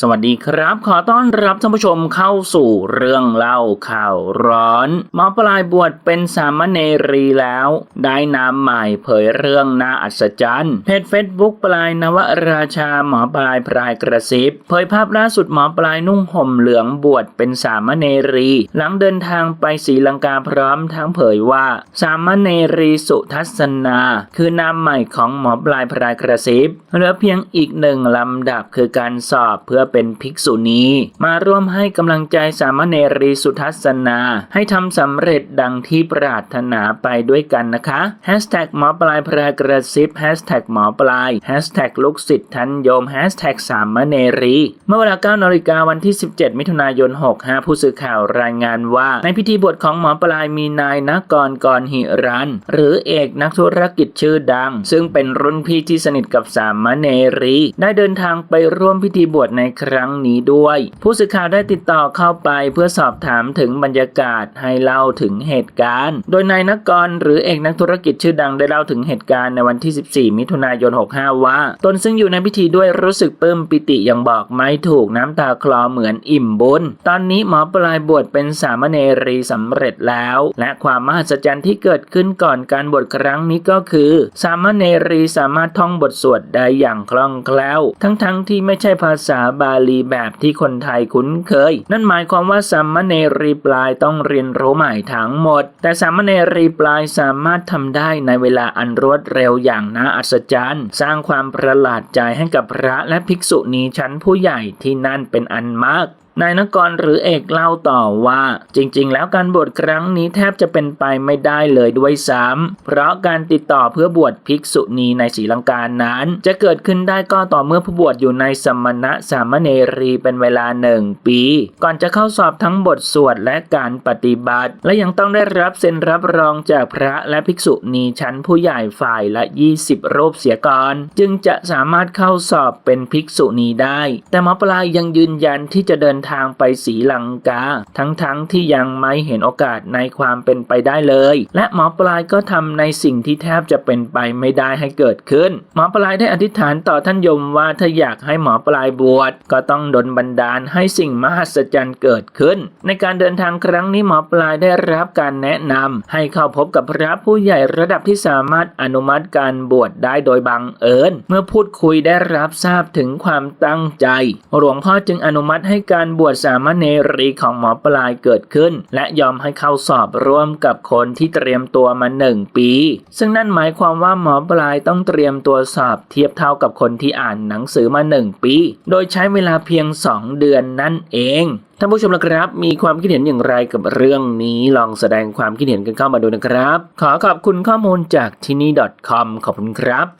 สวัสดีครับ ขอต้อนรับท่านผู้ชมเข้าสู่เรื่องเล่าข่าวร้อนหมอปลายบวชเป็นสามเณรีแล้ว ได้นามใหม่เผยเรื่องน่าอัศจรรย์เพจเฟซบุ๊กปลายนวราชาหมอปลายพรายกระซิบเผยภาพล่าสุดหมอปลายนุ่งห่มเหลืองบวชเป็นสามเณรี หลังเดินทางไปศรีลังกาพร้อมทั้งเผยว่า สามเณรีสุทัศนา คือนามใหม่ของหมอปลายพรายกระซิบเหลือเพียงอีกหนึ่งลำดับคือการสอบเพื่อเป็นภิกษุณีมาร่วมให้กำลังใจสามเณรีสุทัศนา ให้ทำสำเร็จดังที่ปรารถนาไปด้วยกันนะคะแฮชแท็กหมอปลายพรากระซิบแฮชแท็กหมอปลายแฮชแท็กลูกศิษย์ทันโยมแฮชแท็กสามเณรีเมื่อเวลา9นาฬิกาวันที่ 17 มิถุนายน 65 ผู้สื่อข่าวรายงานว่า ในพิธีบวชของหมอปลายมีนายนกรกรหิรัน หรือเอกนักธุรกิจชื่อดัง ซึ่งเป็นรุ่นพี่ที่สนิทกับสามเณรี ได้เดินทางไปร่วมพิธีบวชในครั้งนี้ด้วย ผู้สื่อข่าวได้ติดต่อเข้าไปเพื่อสอบถามถึงบรรยากาศให้เล่าถึงเหตุการณ์ โดยนายนกรหรือเอกนักธุรกิจชื่อดังได้เล่าถึงเหตุการณ์ในวันที่ 14 มิถุนายน 65 ว่า ตนซึ่งอยู่ในพิธีด้วยรู้สึกปลื้มปิติอยังบอกไม่ถูกน้ำตาคลอเหมือนอิ่มบุญ ตอนนี้หมอปลายบวชเป็นสามเณรีสำเร็จแล้ว และความมหัศจรรย์ที่เกิดขึ้นก่อนการบวชครั้งนี้ก็คือ สามเณรีสามารถท่องบทสวดได้อย่างคล่องแคล่ว ทั้งๆที่ไม่ใช่ภาษาบาลีแบบที่คนไทยคุ้นเคย นั่นหมายความว่าสามเณรีปลายต้องเรียนรู้ใหม่ทั้งหมด แต่สามเณรีปลายสามารถทำได้ในเวลาอันรวดเร็วอย่างน่าอัศจรรย์ สร้างความประหลาดใจให้กับพระและภิกษุณีชั้นผู้ใหญ่ที่นั่นเป็นอันมาก นายนกรหรือเอกเล่าต่อว่า จริง ๆ แล้วการบวชครั้งนี้แทบจะเป็นไปไม่ได้เลยด้วยซ้ำเพราะการติดต่อเพื่อบวชภิกษุณีในศรีลังกานั้น จะเกิดขึ้นได้ก็ต่อเมื่อผู้บวชอยู่ในสมณะสามเณรีเป็นเวลาหนึ่งปี ก่อนจะเข้าสอบทั้งบทสวดและการปฏิบัติ และยังต้องได้รับเซ็นรับรองจากพระและภิกษุณีชั้นผู้ใหญ่ฝ่ายละ 20 รูปเสียก่อน จึงจะสามารถเข้าสอบเป็นภิกษุณีได้ แต่หมอปลายยังยืนยันที่จะเดินทางไปศรีลังกา ทั้งๆทที่ยังไม่เห็นโอกาสในความเป็นไปได้เลย และหมอปลายก็ทำในสิ่งที่แทบจะเป็นไปไม่ได้ให้เกิดขึ้น หมอปลายได้อธิษฐานต่อท่านยมว่าถ้าอยากให้หมอปลายบวชก็ต้องดลบันดาลให้สิ่งมหัศจรรย์เกิดขึ้น ในการเดินทางครั้งนี้หมอปลายได้รับการแนะนำให้เข้าพบกับพระผู้ใหญ่ระดับที่สามารถอนุมัติการบวชได้โดยบังเอิญ เมื่อพูดคุยได้รับทราบถึงความตั้งใจ หลวงพ่อจึงอนุมัติให้การบวชสามเณรีของหมอปลายเกิดขึ้น และยอมให้เข้าสอบร่วมกับคนที่เตรียมตัวมาหนึ่งปี ซึ่งนั่นหมายความว่าหมอปลายต้องเตรียมตัวสอบเทียบเท่ากับคนที่อ่านหนังสือมาหนึ่งปี โดยใช้เวลาเพียง 2 เดือนนั่นเองท่านผู้ชมนะครับ มีความคิดเห็นอย่างไรกับเรื่องนี้ลองแสดงความคิดเห็นกันเข้ามาดูนะครับ ขอขอบคุณข้อมูลจากที่นี่ .com ขอบคุณครับ